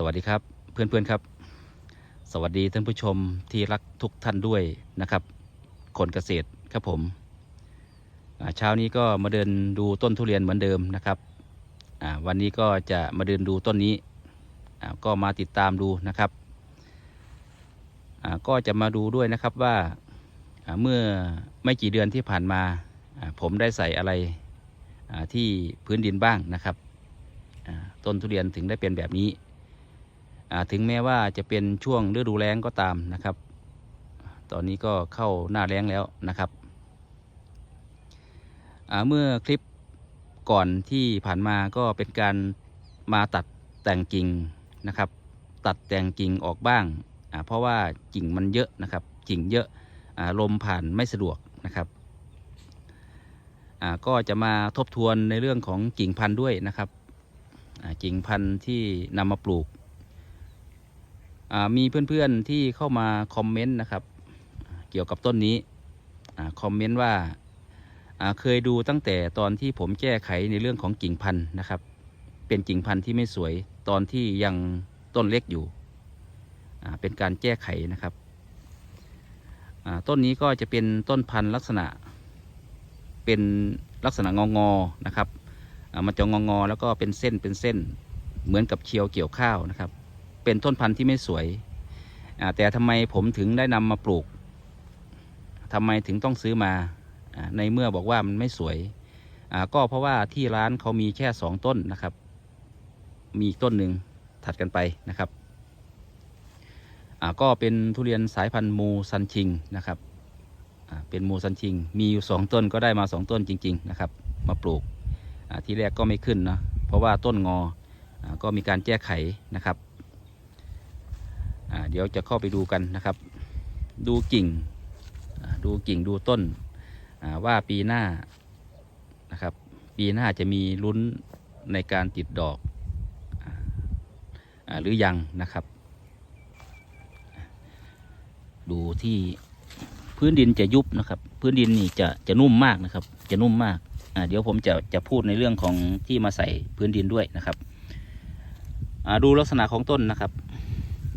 สวัสดีครับเพื่อนๆครับ สวัสดีท่านผู้ชมที่รักทุกท่านด้วยนะครับคนเกษตรครับผมเช้านี้ก็มาเดินดูต้นทุเรียนเหมือนเดิมนะครับวันนี้ก็จะมาเดินดูต้นนี้ก็มาติดตามดูนะครับก็จะมาดูด้วยนะครับว่าเมื่อไม่กี่เดือนที่ผ่านมาผมได้ใส่อะไรที่พื้นดินบ้างนะครับต้นทุเรียนถึงได้เป็นแบบนี้ ถึงแม้ว่าจะเป็นช่วงฤดูแล้งก็ตามนะครับ ตอนนี้ก็เข้าหน้าแล้งแล้วนะครับเมื่อคลิปก่อนที่ผ่านมาก็เป็นการมาตัดแต่งกิ่งนะครับ ตัดแต่งกิ่งออกบ้าง เพราะว่ากิ่งมันเยอะนะครับ กิ่งเยอะลมผ่านไม่สะดวกนะครับก็จะมาทบทวนในเรื่องของกิ่งพันธุ์ด้วยนะครับกิ่งพันธุ์ที่นำมาปลูก มีเพื่อนๆที่เข้ามาคอมเมนต์นะครับ เกี่ยวกับต้นนี้คอมเมนต์ว่าเคยดูตั้งแต่ตอนที่ผมแก้ไขในเรื่องของกิ่งพันธุ์นะครับ เป็นกิ่งพันธุ์ที่ไม่สวยตอนที่ยังต้นเล็กอยู่ เป็นการแก้ไขนะครับ ต้นนี้ก็จะเป็นต้นพันธุ์ลักษณะ เป็นลักษณะงองอๆนะครับอ่ามันจะงองอๆแล้วก็เป็นเส้นเป็นเส้น เหมือนกับเคียวเกี่ยวข้าวนะครับ เป็นต้นพันธุ์ที่ไม่สวย แต่ทำไมผมถึงได้นำมาปลูกทำไมถึงต้องซื้อมาอในเมื่อบอกว่ามันไม่สวย ก็เพราะว่าที่ร้านเขามีแค่สองต้นนะครับ มีอีกต้นหนึ่งถัดกันไปนะครับก็เป็นทุเรียนสายพันธุ์มูซันชิงนะครับเป็นมูซันชิง มีอยู่สองต้นก็ได้มาสองต้นจริง ๆ นะครับ มาปลูกที่แรกก็ไม่ขึ้นนะเพราะว่าต้นงออก็มีการแก้ไขนะครับ เดี๋ยวจะเข้าไปดูกันนะครับ ดูกิ่งดูกิ่งดูต้นว่าปีหน้านะครับ ปีหน้าจะมีลุ้นในการติดดอกอหรือยังนะครับ ดูที่พื้นดินจะยุบนะครับ พื้นดินนี่จะจะนุ่มมากนะครับ จะนุ่มมากเดี๋ยวผมจะจะพูดในเรื่องของที่มาใส่พื้นดินด้วยนะครับดูลักษณะของต้นนะครับ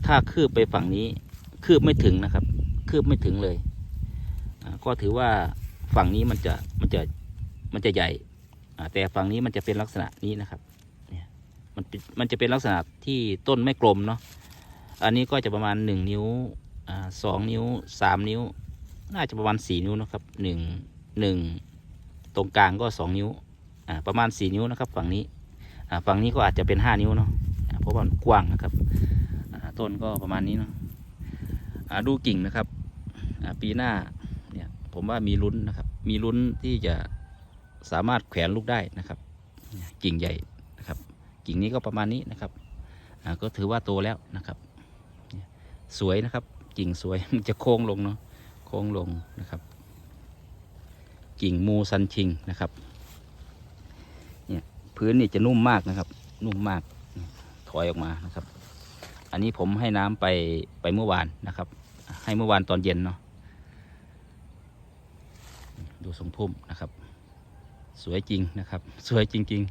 ถ้าคืบไปฝั่งนี้ คืบไม่ถึงนะครับ คืบไม่ถึงเลย ก็ถือว่าฝั่งนี้มันจะมันจะมันจะใหญ่ แต่ฝั่งนี้มันจะเป็นลักษณะนี้นะครับเนี่ยมันมันจะเป็นลักษณะที่ต้นไม่กลมเนาะอันนี้ก็จะประมาณหนึ่งนิ้วสองนิ้วสามนิ้ว น่าจะประมาณสี่นิ้วนะครับหนึ่งหนึ่งตรงกลางก็สองนิ้วประมาณสี่นิ้วนะครับ ฝั่งนี้ฝั่งนี้ก็อาจจะเป็นห้านิ้วเนาะเพราะว่ามันกว้างนะครับ ต้นก็ประมาณนี้เนาะดูกิ่งนะครับปีหน้าเนี่ยผมว่ามีลุ้นนะครับ มีลุ้นที่จะสามารถแขวนลูกได้นะครับ กิ่งใหญ่นะครับ กิ่งนี้ก็ประมาณนี้นะครับก็ถือว่าโตแล้วนะครับ สวยนะครับ กิ่งสวยมันจะโค้งลงเนาะโค้งลงนะครับ กิ่งมูซันชิงนะครับเนี่ยพื้นนี่จะนุ่มมากนะครับ นุ่มมากถอยออกมานะครับ อันนี้ผมให้น้ำไปไปเมื่อวานนะครับ ให้เมื่อวานตอนเย็นเนาะดูทรงพุ่มนะครับ สวยจริงนะครับ สวยจริง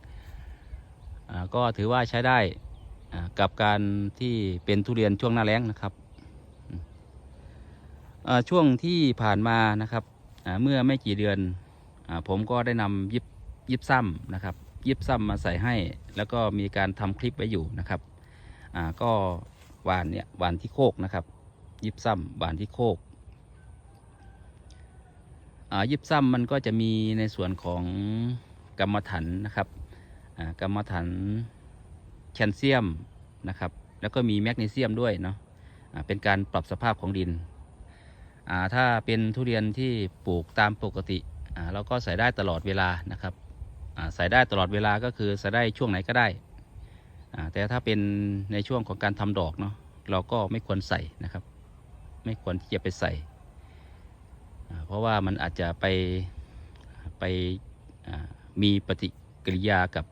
ๆก็ถือว่าใช้ได้กับการที่เป็นทุเรียนช่วงหน้าแล้งนะครับช่วงที่ผ่านมานะครับเมื่อไม่กี่เดือนอผมก็ได้นำยิบยิบซ้ำนะครับ ยิบซ้ำมาใส่ให้ แล้วก็มีการทำคลิปไว้อยู่นะครับ อ่าก็วานเนี่ยวานที่โคกนะครับ ยิบซ้ำวานที่โคกอ่ายิบซ้ำมันก็จะมีในส่วนของกรรมฐานนะครับอ่ากรรมฐานแคลเซียมนะครับ แล้วก็มีแมกนีเซียมด้วยเนาะอ่าเป็นการปรับสภาพของดินอ่าถ้าเป็นทุเรียนที่ปลูกตามปกติอ่าเราก็ใส่ได้ตลอดเวลานะครับอ่าใส่ได้ตลอดเวลาก็คือใส่ได้ช่วงไหนก็ได้ แต่ถ้าเป็นในช่วงของการทำดอกเนาะเราก็ไม่ควรใส่นะครับ ไม่ควรที่จะไปใส่ เพราะว่ามันอาจจะไปไปมีปฏิกิริยากับ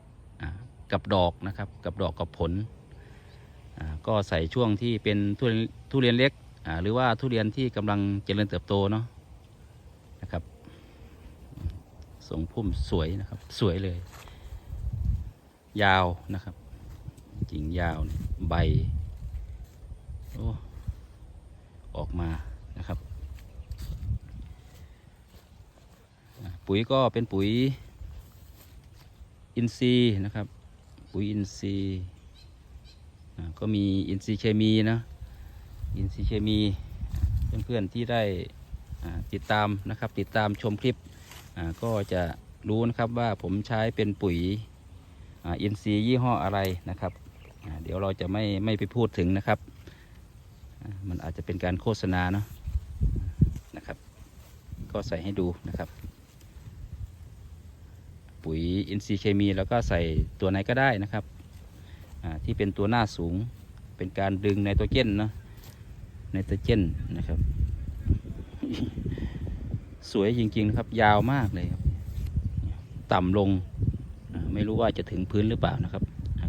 กับดอกนะครับ กับดอกกับผล ก็ใส่ช่วงที่เป็นทุเรียนทุเรียนเล็ก หรือว่าทุเรียนที่กำลังเจริญเติบโตเนาะนะครับทรงพุ่มสวยนะครับ สวยเลย ยาวนะครับ กิ่งยาวใบออกมานะครับ ปุ๋ยก็เป็นปุ๋ยอินทรีย์นะครับ ปุ๋ยอินทรีย์ก็มีอินทรีย์เคมีนะอินทรีย์เคมีเพื่อนๆที่ได้ติดตามนะครับ ติดตามชมคลิปก็จะรู้นะครับว่าผมใช้เป็นปุ๋ยอินซีย์ยี่ห้ออะไรนะครับ เดี๋ยวเราจะไม่ไม่ไปพูดถึงนะครับ มันอาจจะเป็นการโฆษณาเนาะนะครับ ก็ใส่ให้ดูนะครับ ปุ๋ยอินทรีย์เคมีแล้วก็ใส่ตัวไหนก็ได้นะครับที่เป็นตัวหน้าสูงเป็นการดึงไนโตรเจนเนาะไนโตรเจนนะครับ สวยจริงๆนะครับยาวมากเลยครับต่ำลงไม่รู้ว่าจะถึงพื้นหรือเปล่านะครับ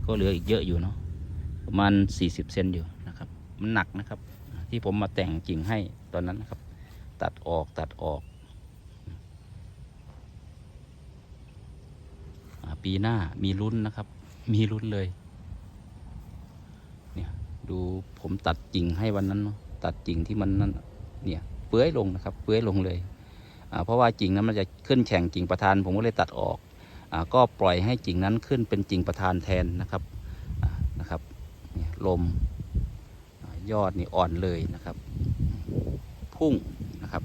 ก็เหลืออีกเยอะอยู่เนาะ ประมาณ 40 เซนอยู่นะครับ มันหนักนะครับ ที่ผมมาแต่งกิ่งให้ตอนนั้นนะครับ ตัดออกตัดออกปีหน้ามีลุ้นนะครับ มีลุ้นเลย เนี่ย ดูผมตัดกิ่งให้วันนั้น ตัดกิ่งที่มันนั่นเนี่ยเปื้อยลงนะครับ เปื้อยลงเลย เพราะว่ากิ่งนั้นมันจะขึ้นแข่งกิ่งประธาน ผมก็เลยตัดออกอก็ปล่อยให้กิ่งนั้นขึ้นเป็นกิ่งประธานแทนนะครับอ่านะครับเนี่ย ลมยอดนี่อ่อนเลยนะครับ พุ่งนะครับ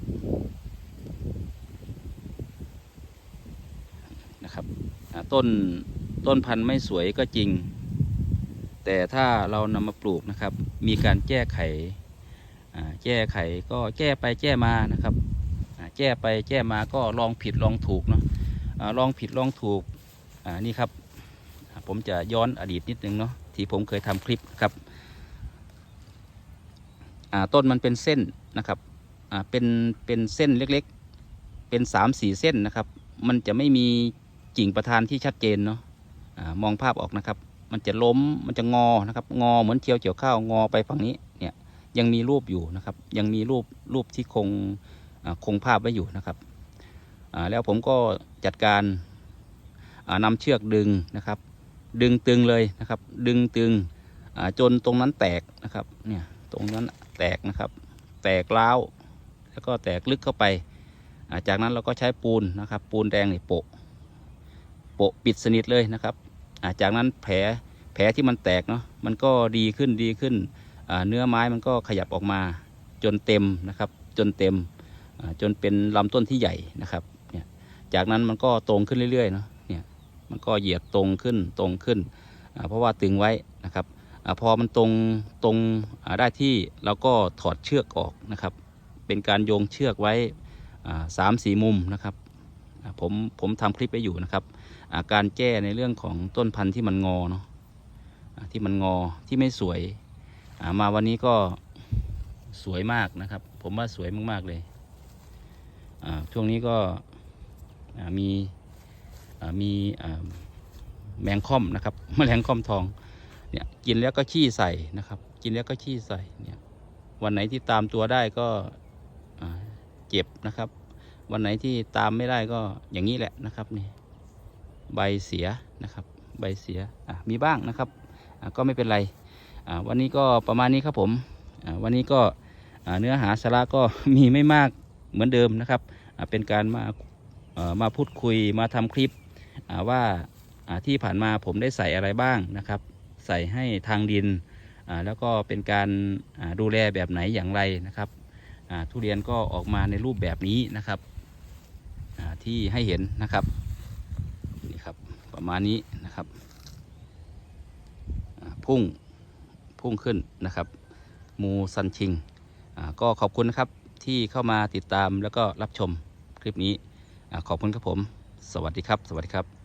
นะครับต้นต้นพันธุ์ไม่สวยก็จริง แต่ถ้าเรานำมาปลูกนะครับ มีการแก้ไขแก้ไขก็แก้ไปแก้มานะครับแก้ไปแก้มาก็ลองผิดลองถูกเนาะอาลองผิดลองถูกนี่ครับ ผมจะย้อนอดีตนิดนึงเนาะ ที่ผมเคยทำคลิปครับต้นมันเป็นเส้นนะครับเป็นเป็นเส้นเล็กๆ เป็นสามสี่เส้นนะครับ มันจะไม่มีกิ่งประธานที่ชัดเจนเนาะอ่ามองภาพออกนะครับ มันจะล้มมันจะงอนะครับ งอเหมือนเทียวเกี่ยวข้าวงอไปฝั่งนี้เนี่ยยังมีรูปอยู่นะครับ ยังมีรูปรูปที่คงคงภาพไว้อยู่นะครับแล้วผมก็จัดการอ่านำเชือกดึงนะครับ ดึงตึงเลยนะครับ ดึงตึงจนตรงนั้นแตกนะครับ เนี่ยตรงนั้นแตกนะครับ แตกร้าวแล้วก็แตกลึกเข้าไป จากนั้นเราก็ใช้ปูนนะครับ ปูนแดงนี่โปะโปะปิดสนิทเลยนะครับ จากนั้นแผลแผลที่มันแตกเนาะมันก็ดีขึ้นดีขึ้น เนื้อไม้มันก็ขยับออกมาจนเต็มนะครับ จนเต็มจนเป็นลำต้นที่ใหญ่นะครับเนี่ยจากนั้นมันก็ตรงขึ้นเรื่อยๆเนาะ มันก็เหยียดตรงขึ้นตรงขึ้น เพราะว่าตึงไว้นะครับอพอมันตรงตรงได้ที่เราก็ถอดเชือกออกนะครับ เป็นการโยงเชือกไว้สามสี่มุมนะครับผมผมทำคลิปไปอยู่นะครับาการแก้ในเรื่องของต้นพันธุ์ที่มันงอเนาะที่มันงอที่ไม่สวยามาวันนี้ก็สวยมากนะครับ ผมว่าสวยมากๆเลยช่วงนี้ก็มี มีแมงค่อมนะครับแมลงค่อมทองเนี่ยกินแล้วก็ขี้ใส่นะครับ กินแล้วก็ขี้ใส่เนี่ยวันไหนที่ตามตัวได้ก็เจ็บนะครับ วันไหนที่ตามไม่ได้ก็อย่างนี้แหละนะครับนี่ใบเสียนะครับ ใบเสียมีบ้างนะครับก็ไม่เป็นไรวันนี้ก็ประมาณนี้ครับผมวันนี้ก็เนื้อหาสาระก็มีไม่มากเหมือนเดิมนะครับเป็นการมามาพูดคุยมาทำคลิป ว่าที่ผ่านมาผมได้ใส่อะไรบ้างนะครับ ใส่ให้ทางดิน แล้วก็เป็นการดูแลแบบไหนอย่างไรนะครับ ทุเรียนก็ออกมาในรูปแบบนี้นะครับที่ให้เห็นนะครับนี่ครับประมาณนี้นะครับพุ่งพุ่งขึ้นนะครับมูซันชิงก็ขอบคุณนะครับที่เข้ามาติดตามแล้วก็รับชมคลิปนี้ขอบคุณครับผม สวัสดีครับ สวัสดีครับ